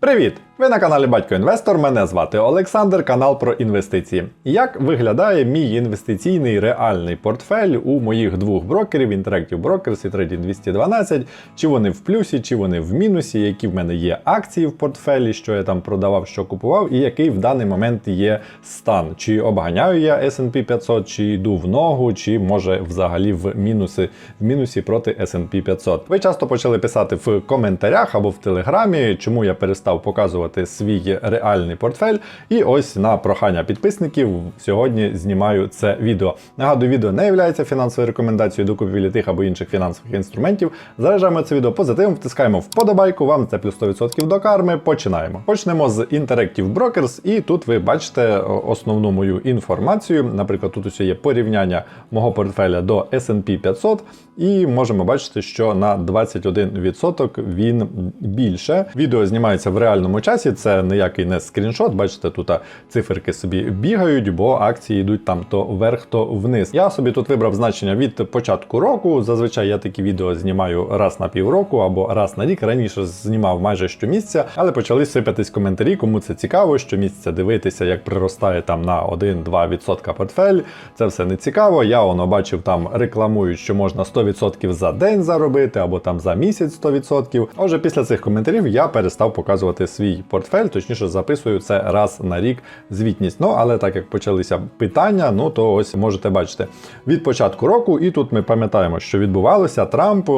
Привіт! Ви на каналі Батько Інвестор. Мене звати Олександр, канал про інвестиції. Як виглядає мій інвестиційний реальний портфель у моїх двох брокерів Interactive Brokers і Trading 212? Чи вони в плюсі, чи вони в мінусі, які в мене є акції в портфелі, що я там продавав, що купував, і який в даний момент є стан? Чи обганяю я S&P 500, чи йду в ногу, чи може взагалі в мінуси в мінусі проти S&P 500? Ви часто почали писати в коментарях або в телеграмі, чому я перестав показувати свій реальний портфель. І ось на прохання підписників сьогодні знімаю це відео. Нагадую, відео не є фінансовою рекомендацією до купівлі тих або інших фінансових інструментів. Заряджаємо це відео позитивом, втискаємо вподобайку. Вам це плюс 100% до карми. Починаємо. Почнемо з Interactive Brokers, і тут ви бачите основну мою інформацію. Наприклад, тут ось є порівняння мого портфеля до S&P 500, і можемо бачити, що на 21% він більше. Відео знімається в реальному часі. Це ніякий не скріншот. Бачите, тут циферки собі бігають, бо акції йдуть там то вверх, то вниз. Я собі тут вибрав значення від початку року. Зазвичай я такі відео знімаю раз на півроку або раз на рік. Раніше знімав майже щомісяця, але почали сипатись коментарі, кому це цікаво, щомісяця дивитися, як приростає там на 1-2% портфель. Це все не цікаво. Я воно бачив там рекламують, що можна 100% за день заробити, або там за місяць 100%. А вже після цих коментарів я перестав показувати свій портфель, точніше записую це раз на рік звітність. Ну але так як почалися питання, ну то ось можете бачити від початку року, і тут ми пам'ятаємо, що відбувалося Трамп.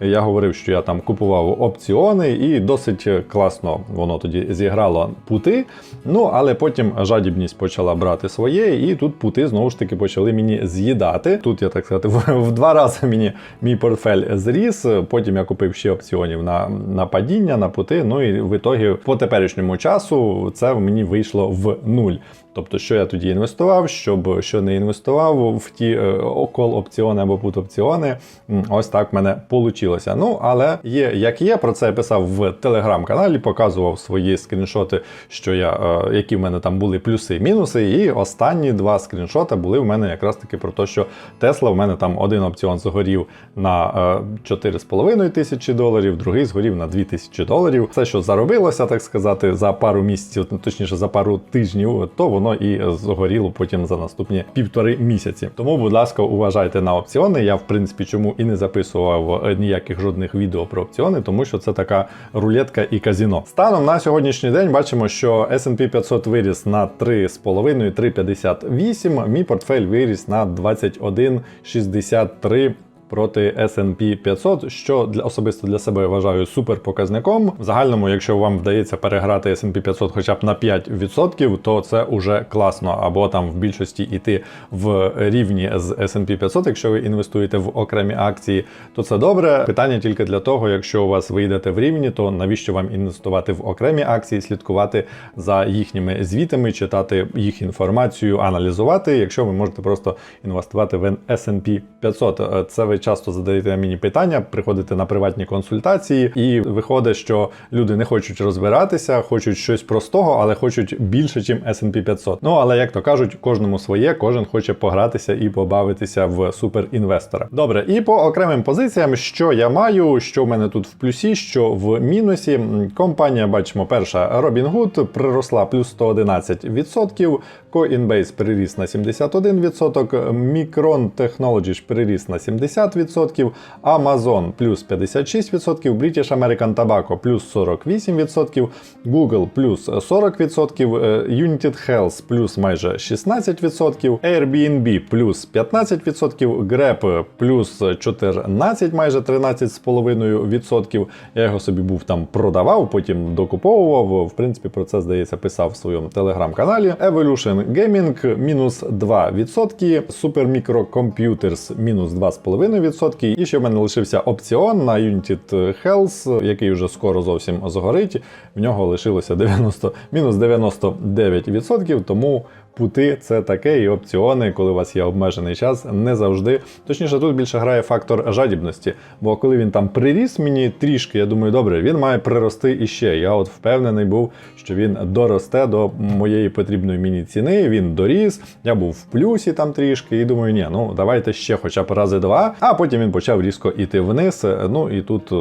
Я говорив, що я там купував опціони, і досить класно воно тоді зіграло пути. Ну але потім жадібність почала брати своє, і тут пути знову ж таки почали мені з'їдати. Тут я так сказати, в два рази мені мій портфель зріс. Потім я купив ще опціонів на, на падіння, на пути. Ну і в ітогі по теперішньому часу це мені вийшло в нуль. Тобто, що я тоді інвестував, щоб що не інвестував в ті е, окол опціони або пут опціони, ось так в мене вийшло. Ну, але є як є, про це я писав в телеграм-каналі, показував свої скріншоти, що я, е, які в мене там були плюси і мінуси. І останні два скріншоти були в мене якраз таки про те, що Тесла в мене там один опціон згорів на е, 4,5 тисячі доларів, другий згорів на 2 тисячі доларів. Все, що заробилося, так сказати, за пару місяців, точніше за пару тижнів, то воно і згоріло потім за наступні півтори місяці. Тому, будь ласка, уважайте на опціони. Я в принципі чому і не записував ніяких жодних відео про опціони, тому що це така рулетка і казіно. Станом на сьогоднішній день бачимо, що S&P 500 виріс на 3,5-3,58, Мій портфель виріс на 21,63 проти S&P 500, що для особисто для себе вважаю супер показником. В загальному, якщо вам вдається переграти S&P 500 хоча б на 5%, то це уже класно. Або там в більшості йти в рівні з S&P 500, якщо ви інвестуєте в окремі акції, то це добре. Питання тільки для того, якщо у вас вийдете в рівні, то навіщо вам інвестувати в окремі акції, слідкувати за їхніми звітами, читати їх інформацію, аналізувати, якщо ви можете просто інвестувати в S&P 500. Це ви часто задаєте мені питання, приходите на приватні консультації, і виходить, що люди не хочуть розбиратися, хочуть щось простого, але хочуть більше, ніж S&P 500. Ну але як то кажуть, кожному своє, кожен хоче погратися і побавитися в суперінвестора. Добре, і по окремим позиціям, що я маю, що в мене тут в плюсі, що в мінусі. Компанія, бачимо, перша Robinhood приросла плюс 111%, Coinbase приріс на 71%, Micron Technology приріс на 70%, Amazon плюс 56%, British American Tobacco плюс 48%, Google плюс 40%, е, United Health плюс майже 16%, Airbnb плюс 15%, Grab плюс 14, майже 13,5%. Я його собі був там продавав, потім докуповував. В принципі, про це, здається, писав в своєму телеграм-каналі. Evolution Gaming мінус 2%, Supermicro Computers мінус 2,5%. І ще в мене лишився опціон на United Health, який вже скоро зовсім згорить. В нього лишилося 90, мінус 99%, тому пути це таке, і опціони, коли у вас є обмежений час, не завжди. Точніше, тут більше грає фактор жадібності. Бо коли він там приріс мені трішки, я думаю, добре, він має прирости іще. Я от впевнений був, що він доросте до моєї потрібної мені ціни. Він доріс, я був в плюсі там трішки, і думаю, ні, ну давайте ще хоча б рази два. А потім він почав різко іти вниз. Ну і тут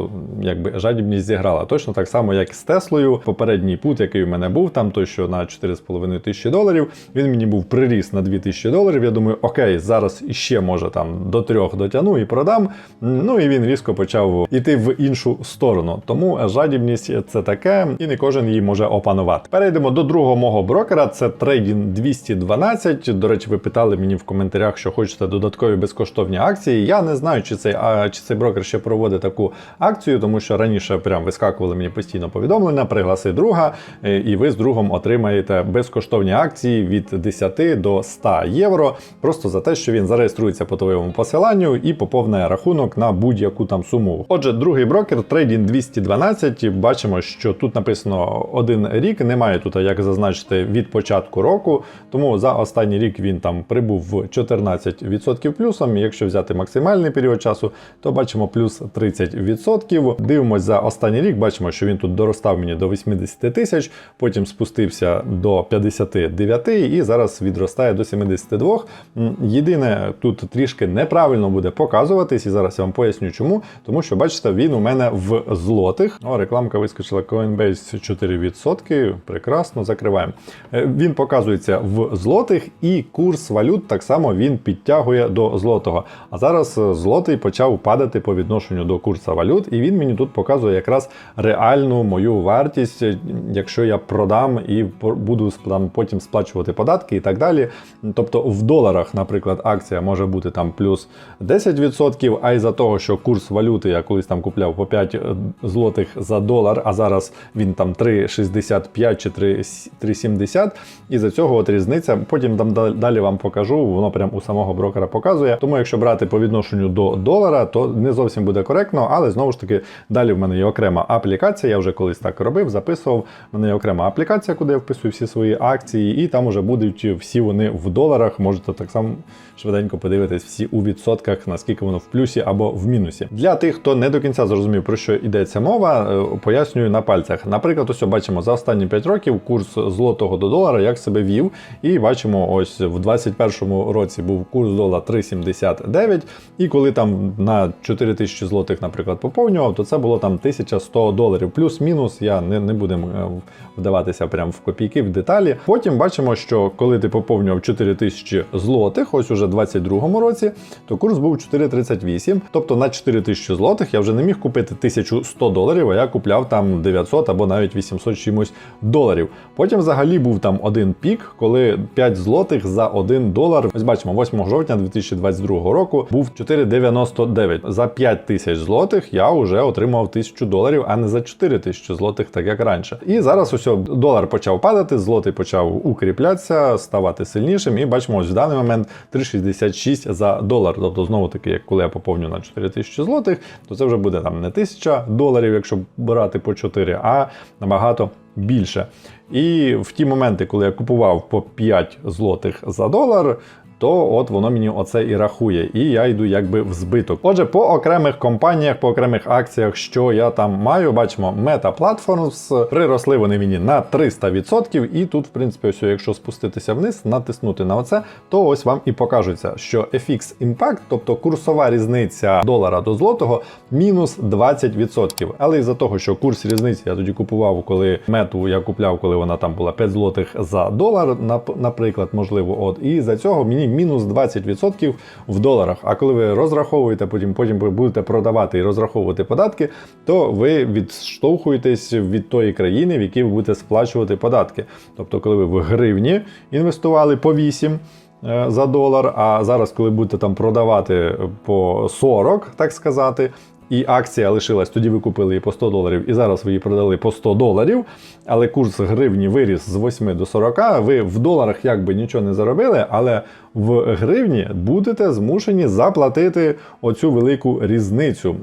якби жадібність зіграла. Точно так само, як з Теслою. Попередній пут, який у мене був, там той, що на 4,5 тисячі доларів, він мені був приріс на 2 тисячі доларів. Я думаю, окей, зараз іще може там до трьох дотягну і продам. Ну і він різко почав іти в іншу сторону. Тому жадібність це таке, і не кожен її може опанувати. Перейдемо до другого мого брокера. Це Trading 212. До речі, ви питали мені в коментарях, що хочете додаткові безкоштовні акції. Я не знаю, чи цей а, чи цей брокер ще проводить таку акцію, тому що раніше прям вискакували мені постійно повідомлення, пригласи друга, е, і ви з другом отримаєте безкоштовні акції від 10 до 100 євро. Просто за те, що він зареєструється по твоєму посиланню і поповнює рахунок на будь-яку там суму. Отже, другий брокер Trading 212. Бачимо, що тут написано один рік. Немає тут, як зазначити, від початку року. Тому за останній рік він там прибув в 14% плюсом. Якщо взяти максимальний період часу, то бачимо плюс 30%. Дивимось за останній рік, бачимо, що він тут доростав мені до 80 тисяч, потім спустився до 59 і зараз відростає до 72. М, Єдине, тут трішки неправильно буде показуватись, і зараз я вам поясню чому. Тому що, бачите, він у мене в злотих. О, рекламка вискочила Coinbase 4%. Прекрасно, закриваємо. Е, Він показується в злотих, і курс валют так само він підтягує до злотого. А зараз е, злотий почав падати по відношенню до курсу валют, і він мені тут показує якраз реальну мою вартість, е, якщо я продам і буду там потім сплачувати податки і так далі. Тобто в доларах, наприклад, акція може бути там плюс 10%, а із-за того, що курс валюти я колись там купляв по 5 злотих за долар, а зараз він там 3,65 чи 3,70, і за цього от різниця. Потім там далі вам покажу, воно прям у самого брокера показує. Тому якщо брати по відношенню до долара, то не зовсім буде коректно, але знову ж таки далі в мене є окрема аплікація. Я вже колись так робив, записував. У мене є окрема аплікація, куди я вписую всі свої акції, і там вже будуть всі вони в доларах. Можете так само швиденько подивитись всі у відсотках, наскільки воно в плюсі або в мінусі. Для тих, хто не до кінця зрозумів, про що йдеться мова, е, пояснюю на пальцях. Наприклад, ось бачимо за останні 5 років курс злотого до долара як себе вів. І бачимо, ось в 2021 році був курс долара 3,79. І коли там на 4 тисячі злотих, наприклад, поповнював, то це було там 1100 доларів. Плюс-мінус, я не, не будемо е, вдаватися прямо в копійки, в деталі. Потім бачимо, що коли ти поповнював 4 тисячі злотих, ось уже в 2022 році, то курс був 4,38. Тобто на 4 тисячі злотих я вже не міг купити 1100 доларів, а я купляв там 900 або навіть 800 чимось доларів. Потім взагалі був там один пік, коли 5 злотих за 1 долар. Ось бачимо, 8 жовтня 2022 року був 4,99. За 5 тисяч злотих я вже отримав 1000 доларів, а не за 4 тисячі злотих, так як раніше. І зараз ось долар почав падати, злотий почав укріплятися, ставати сильнішим. І бачимо, ось в даний момент 3,66 за долар. Тобто, знову таки, як коли я поповню на 4 тисячі злотих, то це вже буде там не 1000 доларів, якщо брати по 4, а набагато більше. І в ті моменти, коли я купував по 5 злотих за долар, то от воно мені оце і рахує, і я йду якби в збиток. Отже, по окремих компаніях, по окремих акціях, що я там маю, бачимо, Meta Platforms, приросли вони мені на 300%, і тут, в принципі, ось, якщо спуститися вниз, натиснути на оце, то ось вам і покажеться, що FX Impact, тобто курсова різниця долара до злотого, мінус 20%. Але із-за того, що курс різниці я тоді купував, коли мету я купляв, коли вона там була 5 злотих за долар, наприклад, можливо, от, і за цього мені мінус 20% в доларах. А коли ви розраховуєте, потім потім будете продавати і розраховувати податки, то ви відштовхуєтесь від тої країни, в якій ви будете сплачувати податки. Тобто, коли ви в гривні інвестували по 8, е, за долар, а зараз, коли будете там продавати по 40, так сказати. І акція лишилась, тоді ви купили її по 100 доларів, і зараз ви її продали по 100 доларів, але курс гривні виріс з 8 до 40, ви в доларах якби нічого не заробили, але в гривні будете змушені заплатити оцю велику різницю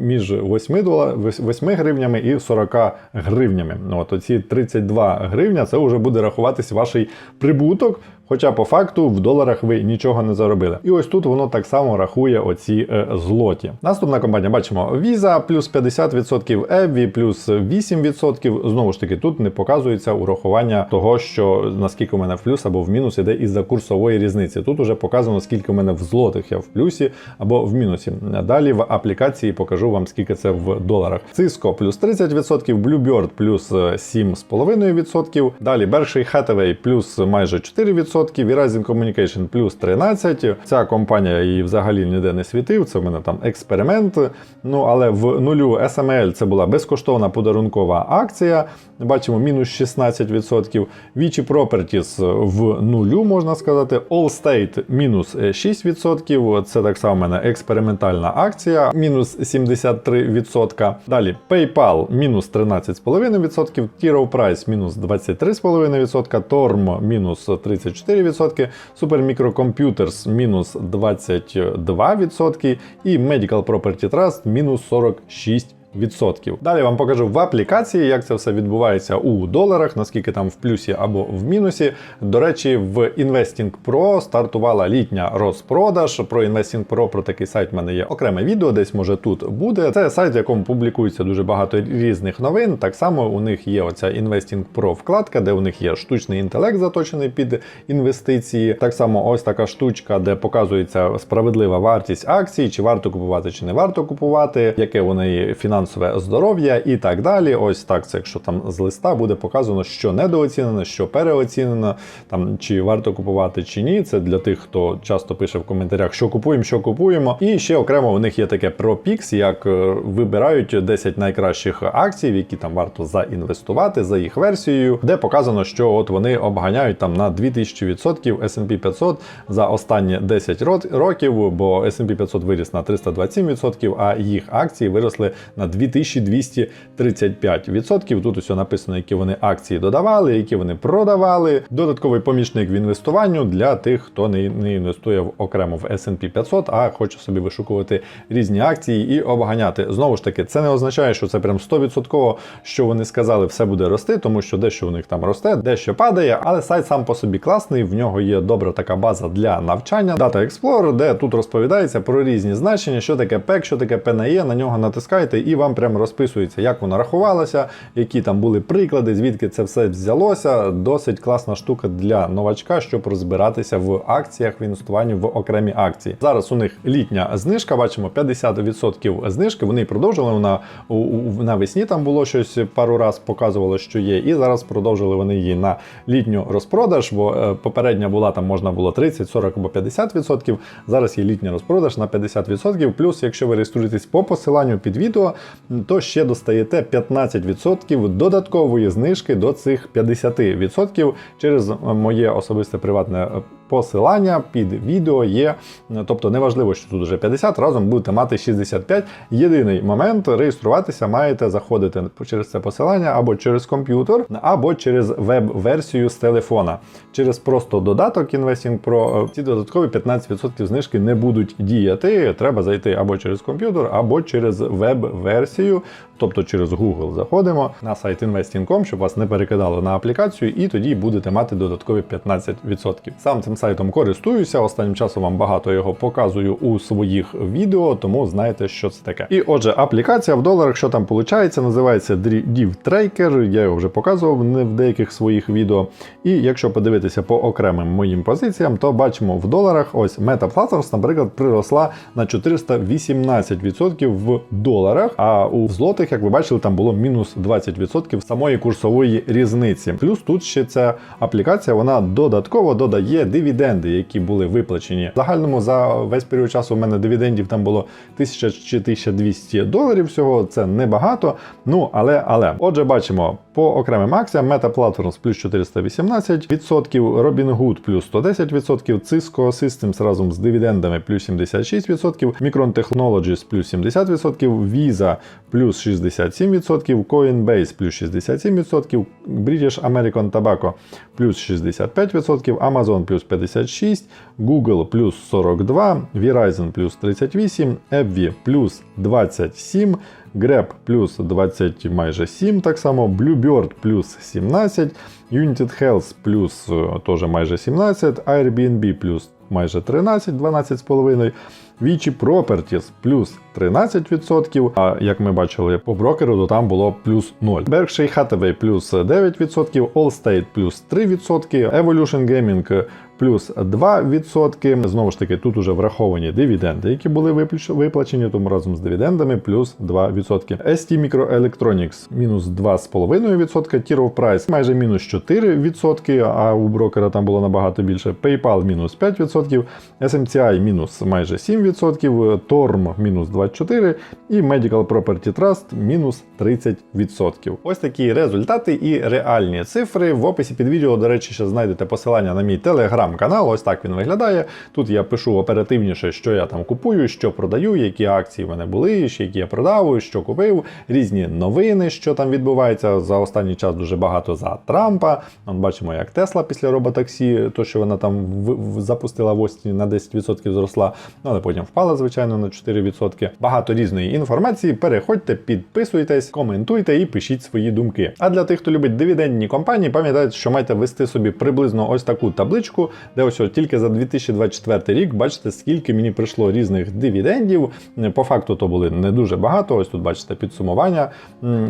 між 8, долар, 8 гривнями і 40 гривнями. Ну, От оці 32 гривня це вже буде рахуватись ваш прибуток. Хоча по факту в доларах ви нічого не заробили. І ось тут воно так само рахує оці е, злоті. Наступна компанія бачимо Visa плюс 50%, Evі плюс 8%. Знову ж таки, тут не показується урахування того, що наскільки у мене в плюс або в мінус іде із-за курсової різниці. Тут уже показано, скільки у мене в злотих я в плюсі або в мінусі. Далі в аплікації покажу вам, скільки це в доларах. Cisco плюс 30%, Bluebird плюс 7,5%. Далі Berkshire Hathaway плюс майже 4%, Verizon Communication плюс 13%. Ця компанія її взагалі ніде не світив. Це в мене там експеримент. Ну але в нулю SML це була безкоштовна подарункова акція. Бачимо мінус 16%. Vichy Properties в нулю, можна сказати. Allstate мінус 6%. Це так само в мене експериментальна акція, мінус 73%. Далі PayPal мінус 13,5%, T. Price мінус 23,5%, Torm мінус 34%, Super Microcomputers мінус 22% і Medical Property Trust мінус 46%. Відсотків. Далі вам покажу в аплікації, як це все відбувається у доларах, наскільки там в плюсі або в мінусі. До речі, в Investing Pro стартувала літня розпродаж. Про Investing Pro, про такий сайт в мене є окреме відео, десь може тут буде. Це сайт, в якому публікується дуже багато різних новин. Так само у них є оця Investing Pro вкладка, де у них є штучний інтелект, заточений під інвестиції. Так само ось така штучка, де показується справедлива вартість акцій, чи варто купувати, чи не варто купувати, яке у неї фінансове здоров'я і так далі. Ось так, це якщо там з листа буде показано, що недооцінено, що переоцінено, там чи варто купувати, чи ні. Це для тих, хто часто пише в коментарях, що купуємо, що купуємо. І ще окремо у них є таке ProPix, як е, вибирають 10 найкращих акцій, які там варто заінвестувати за їх версією, де показано, що от вони обганяють там на 2000% S&P 500 за останні 10 років, бо S&P 500 виріс на 327%, а їх акції виросли на 2235%. Тут усе написано, які вони акції додавали, які вони продавали. Додатковий помічник в інвестуванню для тих, хто не, не інвестує в окремо в S&P 500, а хоче собі вишукувати різні акції і обганяти. Знову ж таки, це не означає, що це прям 100%, що вони сказали, все буде рости, тому що дещо у них там росте, дещо падає, але сайт сам по собі класний. В нього є добра така база для навчання. Data Explorer, де тут розповідається про різні значення, що таке PEC, що таке PNE, на нього натискаєте і вам прямо розписується, як воно рахувалося, які там були приклади, звідки це все взялося. Досить класна штука для новачка, щоб розбиратися в акціях, в інвестуванні в окремі акції. Зараз у них літня знижка, бачимо 50% знижки. Вони продовжили вона навесні. Там було щось пару раз показувало, що є, і зараз продовжили вони її на літню розпродаж, бо е, попередня була там можна було 30, 40 або 50%. Зараз є літня розпродаж на 50%. Плюс, якщо ви реєструєтесь по посиланню під відео, то ще достаєте 15% додаткової знижки до цих 50% через моє особисте приватне посилання під відео є. Тобто неважливо, що тут вже 50, разом будете мати 65. Єдиний момент реєструватися маєте заходити через це посилання або через комп'ютер, або через веб-версію з телефона. Через просто додаток Investing Pro е, ці додаткові 15% знижки не будуть діяти. Треба зайти або через комп'ютер, або через веб-версію, тобто через Google заходимо на сайт investing.com, щоб вас не перекидало на аплікацію, і тоді будете мати додаткові 15%. Сам цим сайтом користуюся. Останнім часом вам багато його показую у своїх відео, тому знаєте, що це таке. І отже, аплікація в доларах, що там виходить, називається Div Tracker. Я його вже показував не в деяких своїх відео. І якщо подивитися по окремим моїм позиціям, то бачимо в доларах ось Meta Platforms, наприклад, приросла на 418% в доларах, а у злотих дивідендах, як ви бачили, там було мінус 20% самої курсової різниці. Плюс тут ще ця аплікація вона додатково додає дивіденди, які були виплачені. В загальному за весь період часу у мене дивідендів там було 1000 чи 1200 доларів. Всього це небагато. Ну але але отже, бачимо по окремим акціям Meta Platforms плюс 418%, Robinhood плюс 110%, Cisco Systems разом з дивідендами плюс 76%, Micron Technologies плюс 70%, Visa плюс 67%, Coinbase плюс 67%, British American Tobacco плюс 65%, Amazon плюс 56%, Google плюс 42%, Verizon плюс 38%, AbbVie плюс 27%, Grab плюс 20 майже 7 так само, Bluebird плюс 17, United Health плюс теж майже 17, Airbnb плюс майже 13, 12,5, Vici Properties плюс 13%, а як ми бачили по брокеру, то там було плюс 0. Berkshire Hathaway плюс 9%, Allstate плюс 3%, Evolution Gaming плюс 2%. Знову ж таки, тут уже враховані дивіденди, які були виплачені, тому разом з дивідендами плюс 2%. ST Microelectronics мінус 2,5%, Tier of Price майже мінус 4%, а у брокера там було набагато більше. PayPal мінус 5%, SMCI мінус майже 7%, Torm мінус 24% і Medical Property Trust мінус 30%. Ось такі результати і реальні цифри. В описі під відео, до речі, ще знайдете посилання на мій телеграм-канал. Ось так він виглядає. Тут я пишу оперативніше, що я там купую, що продаю, які акції в мене були, які я продав, що купив, різні новини, що там відбувається. За останній час дуже багато за Трампа. От бачимо, як Тесла після роботаксі, то що вона там запустила в осінь на 10% зросла, ну, але потім впала, звичайно, на 4%. Багато різної інформації. Переходьте, підписуйтесь, коментуйте і пишіть свої думки. А для тих, хто любить дивідендні компанії, пам'ятайте, що маєте вести собі приблизно ось таку табличку, де ось тільки за 2024 рік бачите, скільки мені прийшло різних дивідендів. По факту то були не дуже багато. Ось тут бачите підсумування,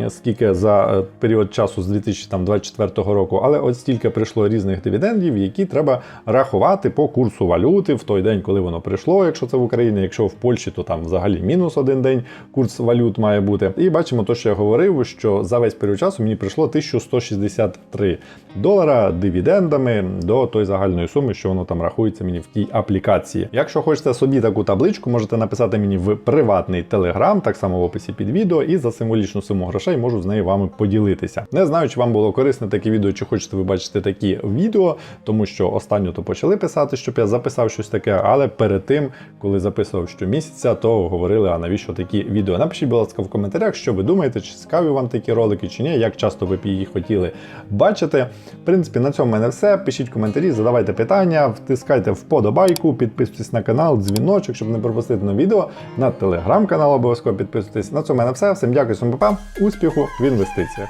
скільки за е, період часу з 2024 року, але от стільки прийшло різних дивідендів, які треба рахувати по курсу валюти в той день, коли воно прийшло, якщо це в Україні, якщо в Польщі, то там взагалі мінус один день курс валют має бути. І бачимо те, що я говорив, що за весь період часу мені прийшло 1163 долара дивідендами до той загальної суми, що воно там рахується мені в тій аплікації. Якщо хочете собі таку табличку, можете написати мені в приватний телеграм, так само в описі під відео, і за символічну суму грошей можу з нею вами поділитися. Не знаю, чи вам було корисне таке відео, чи хочете ви бачити такі відео, тому що останньо то почали писати, щоб я записав щось таке, але перед тим, коли записував щомісяця, то говорили, а навіщо такі відео. Напишіть, будь ласка, в коментарях, що ви думаєте, чи цікаві вам такі ролики, чи ні, як часто ви б їх хотіли бачити. В принципі, на цьому в мене все. Пишіть коментарі, задавайте питання, втискайте вподобайку, підписуйтесь на канал, дзвіночок, щоб не пропустити нове відео. На телеграм-канал обов'язково підписуйтесь. На цьому в мене все. Всім дякую, всім па-па. успіху в інвестиціях.